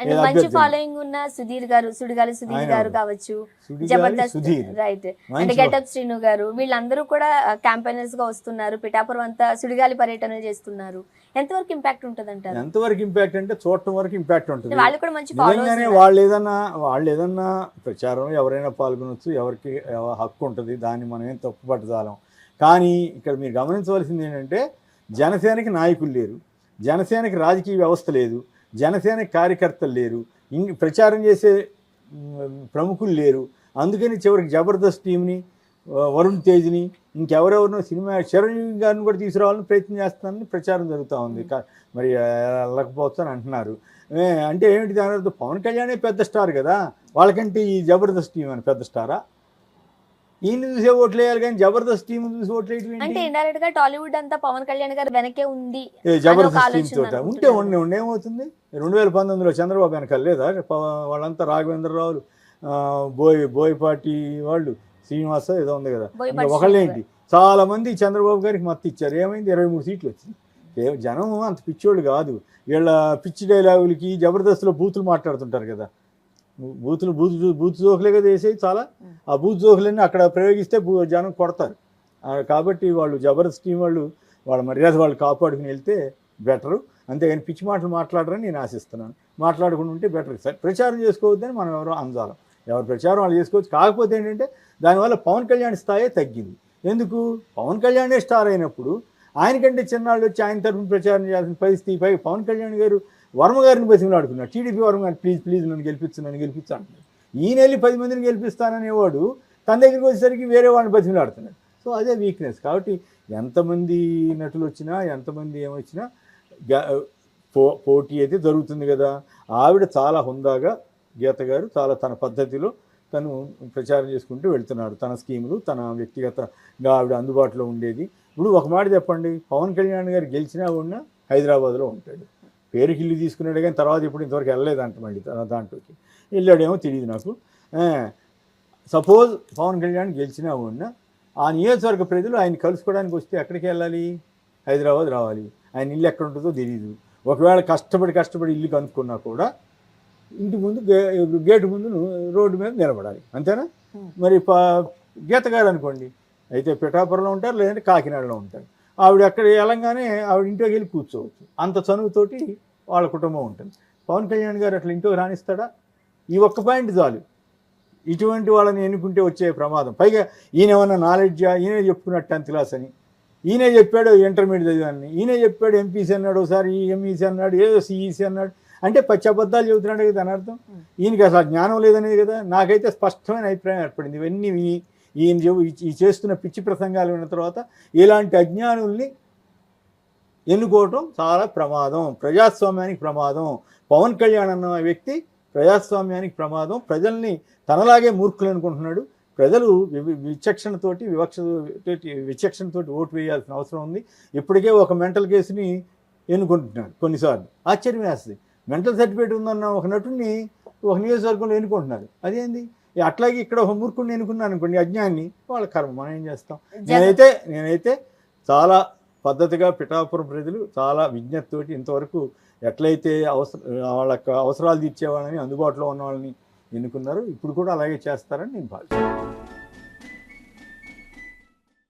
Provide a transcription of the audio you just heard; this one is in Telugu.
అండ్ మంచి? ఫాలోయింగ్ ఉన్న సుధీర్ గారు సుడిగాలి సుధీర్ గారు? కావచ్చు. జబర్దస్త్. రైట్ మంచి గెటప్ శ్రీను గారు వీళ్ళందరూ కూడా క్యాంపెయినర్స్గా వస్తున్నారు. పిఠాపురం అంతా సుడిగాలి పర్యటన చేస్తున్నారు. ఎంతవరకు ఇంపాక్ట్ ఉంటుంది అంటారు ఎంతవరకు ఇంపాక్ట్ అంటే చూడటం వరకు ఇంపాక్ట్ ఉంటుంది. వాళ్ళు కూడా మంచి నిజంగానే వాళ్ళు ఏదన్నా వాళ్ళు ఏదన్నా ప్రచారం ఎవరైనా పాల్గొనవచ్చు ఎవరికి ఎవ- హక్కు ఉంటుంది దాన్ని మనం ఏం తప్పు పట్టజాలం కానీ ఇక్కడ మీరు గమనించవలసింది ఏంటంటే జనసేనకి నాయకులు లేరు. జనసేనకి రాజకీయ వ్యవస్థ లేదు. జనసేన కార్యకర్తలు లేరు ఇం ప్రచారం చేసే ప్రముఖులు లేరు. అందుకని చివరికి జబర్దస్త్ టీంని వరుణ్ తేజ్ని ఇంకెవరెవరినో సినిమా చిరంజీవి గారిని కూడా తీసుకురావాలని ప్రయత్నం చేస్తానని ప్రచారం జరుగుతూ ఉంది. మరి ఆ, వెళ్ళకపోవచ్చు అని అంటున్నారు. అంటే ఏమిటి దాని పవన్ కళ్యాణే పెద్ద స్టార్ కదా? వాళ్ళకంటే ఈ జబర్దస్త్ టీం అని పెద్ద స్టారా? ఈయన చూసే ఓట్లు వేయాలి కానీ జబర్దస్త్ టీం చూసి ఓట్లు వేయటం అంటే? ఇండైరెక్ట్గా టాలీవుడ్ అంతా పవన్ కళ్యాణ్ గారు వెనకే ఉంది జబర్దస్త్ టీం తోట. ఉంటే. ఉండే ఉండే ఏమవుతుంది? రెండు వేల పంతొమ్మిదిలో చంద్రబాబు వెనకాల లేదా? వాళ్ళంతా రాఘవేంద్రరావులు బోయ్ బోయపాటి వాళ్ళు శ్రీనివాస ఏదో ఉంది కదా. ఒకళ్ళేంటి చాలా మంది చంద్రబాబు గారికి మత్తు ఇచ్చారు. ఏమైంది? ఇరవై మూడు సీట్లు వచ్చింది జనం అంత పిచ్చోళ్ళు కాదు. వీళ్ళ పిచ్చి డైలాగులకి జబర్దస్త్లో బూతులు మాట్లాడుతుంటారు కదా. బూతులు బూతు బూతు జోకులే కదా వేసేవి చాలా. ఆ బూత్ జోకులన్నీ అక్కడ ప్రయోగిస్తే బూ- జనం కొడతారు. కాబట్టి వాళ్ళు జబర్దస్త్ టీం వాళ్ళు వాళ్ళ మర్యాద వాళ్ళు కాపాడుకుని వెళ్తే బెటరు. అంతేగాని పిచ్చి మాటలు మాట్లాడరని నేను ఆశిస్తున్నాను. మాట్లాడకుండా ఉంటే బెటర్. సరే ప్రచారం చేసుకోవద్దని మనం ఎవరో అందాలం. ఎవరు ప్రచారం వాళ్ళు చేసుకోవచ్చు. కాకపోతే ఏంటంటే దానివల్ల పవన్ కళ్యాణ్ స్థాయే తగ్గింది. ఎందుకు? పవన్ కళ్యాణే స్టార్ అయినప్పుడు ఆయనకంటే చిన్నాళ్ళు వచ్చి ఆయన తరఫున ప్రచారం చేయాల్సిన పరిస్థితి పై పవన్ కళ్యాణ్ గారు వర్మ గారిని బతిమలాడుకున్నారు టీడీపీ వర్మ గారిని ప్లీజ్ ప్లీజ్ నన్ను గెలిపించు నన్ను గెలిపించు అంటున్నాడు. ఈయన వెళ్ళి పది మందిని గెలిపిస్తాననేవాడు తన దగ్గరికి వచ్చేసరికి వేరే వాళ్ళని ఆడుతున్నాడు. సో అదే వీక్నెస్ కాబట్టి ఎంతమంది నటులు వచ్చినా ఎంతమంది ఏమొచ్చినా గ- పో పోటీ అయితే జరుగుతుంది కదా. ఆవిడ చాలా హుందాగా గీత గారు చాలా తన పద్ధతిలో తను ప్రచారం చేసుకుంటూ వెళ్తున్నాడు తన స్కీములు తన వ్యక్తిగతంగా ఆవిడ అందుబాటులో ఉండేది. ఇప్పుడు ఒక మాట చెప్పండి. పవన్ కళ్యాణ్ గారు గెలిచినా ఉన్నా హైదరాబాద్లో ఉంటాడు. పేరుకి ఇల్లు తీసుకున్నాడు కానీ తర్వాత ఇప్పుడు ఇంతవరకు వెళ్ళలేదంట మళ్ళీ దాంట్లోకి. వెళ్ళాడేమో తెలియదు నాకు. సపోజ్ పవన్ కళ్యాణ్ గెలిచినా ఉన్నా ఆ నియోజకవర్గ ప్రజలు ఆయన కలుసుకోవడానికి వస్తే ఎక్కడికి వెళ్ళాలి? హైదరాబాద్ రావాలి. ఆయన ఇల్లు ఎక్కడ ఉంటుందో తెలియదు ఒకవేళ కష్టపడి కష్టపడి ఇల్లు కనుక్కున్నా కూడా ఇంటి ముందు గే గేటు ముందు రోడ్డు మీద నిలబడాలి. అంతేనా. మరి ప గీత గారు అనుకోండి. అయితే పిఠాపురంలో ఉంటారు లేదంటే కాకినాడలో ఉంటారు. ఆవిడ అక్కడ వెళ్ళంగానే ఆవిడ ఇంట్లోకి వెళ్ళి కూర్చోవచ్చు. అంత చనువుతోటి వాళ్ళ కుటుంబం ఉంటుంది. పవన్ కళ్యాణ్ గారు అట్లా ఇంట్లోకి రాణిస్తాడా ఈ ఒక్క పాయింట్ చాలు. ఇటువంటి వాళ్ళని ఎన్నుకుంటే వచ్చే ప్రమాదం. పైగా ఈయన ఏమన్నా నాలెడ్జా ఈయనే చెప్పుకున్నట్టు టెన్త్ క్లాస్ అని. ఈయనే చెప్పాడు ఇంటర్మీడియట్ చదివాన్ని. ఈయనే చెప్పాడు ఎంపీసీ అన్నాడు ఒకసారి ఎంఈసీ అన్నాడు ఏదో సిఈసీ అన్నాడు. అంటే పచ్చి అబద్ధాలు చెబుతున్నాడు కదా దాని అర్థం? ఈయనకి అసలు జ్ఞానం లేదనేది కదా? నాకైతే స్పష్టమైన అభిప్రాయం ఏర్పడింది. ఇవన్నీ విని ఈయన ఈ- చేస్తున్న పిచ్చి ప్రసంగాలు విన్న తర్వాత ఇలాంటి అజ్ఞానుల్ని ఎన్నుకోవటం చాలా ప్రమాదం. ప్రజాస్వామ్యానికి ప్రమాదం. పవన్ కళ్యాణ్ అన్న వ్యక్తి ప్రజాస్వామ్యానికి ప్రమాదం. ప్రజల్ని తనలాగే మూర్ఖులు అనుకుంటున్నాడు. ప్రజలు విచక్షణతోటి వివక్ష తోటి విచక్షణతోటి ఓటు వేయాల్సిన అవసరం ఉంది. ఇప్పటికే ఒక మెంటల్ కేసుని ఎన్నుకుంటున్నాడు కొన్నిసార్లు. ఆశ్చర్యం వేస్తుంది. మెంటల్ సర్టిఫికేట్ ఉందన్న ఒక నటుడిని ఒక నియోజకవర్గంలో ఎన్నుకుంటున్నారు. అదేంది? అట్లాగే ఇక్కడ మూర్ఖుడిని ఎన్నుకున్నాను అనుకోండి అజ్ఞాన్ని వాళ్ళ కర్మ మనం ఏం చేస్తాం? నేనైతే నేనైతే చాలా పద్ధతిగా పిఠాపురం ప్రజలు చాలా విజ్ఞతతోటి ఇంతవరకు ఎట్లయితే అవసర వాళ్ళ అవసరాలు తీర్చేవాళ్ళని అందుబాటులో ఉన్న వాళ్ళని ఎన్నుకున్నారు ఇప్పుడు కూడా అలాగే చేస్తారని నేను భావిస్తున్నాను.